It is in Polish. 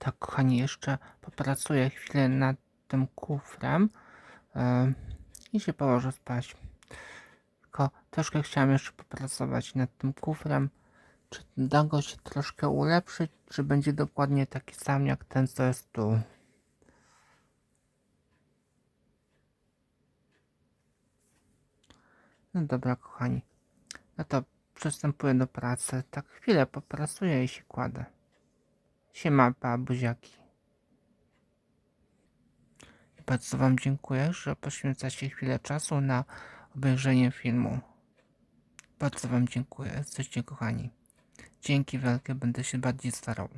Tak, kochani, jeszcze popracuję chwilę nad tym kufrem em, i się położę spać. Tylko troszkę chciałem jeszcze popracować nad tym kufrem. Czy da go się troszkę ulepszyć, czy będzie dokładnie taki sam jak ten, co jest tu. No dobra, kochani. No to przystępuję do pracy. Tak chwilę popracuję i się kładę. Siema, babuziaki. I bardzo Wam dziękuję, że poświęcacie chwilę czasu na obejrzenie filmu. Bardzo Wam dziękuję. Jesteście kochani. Dzięki wielkie, będę się bardziej starał.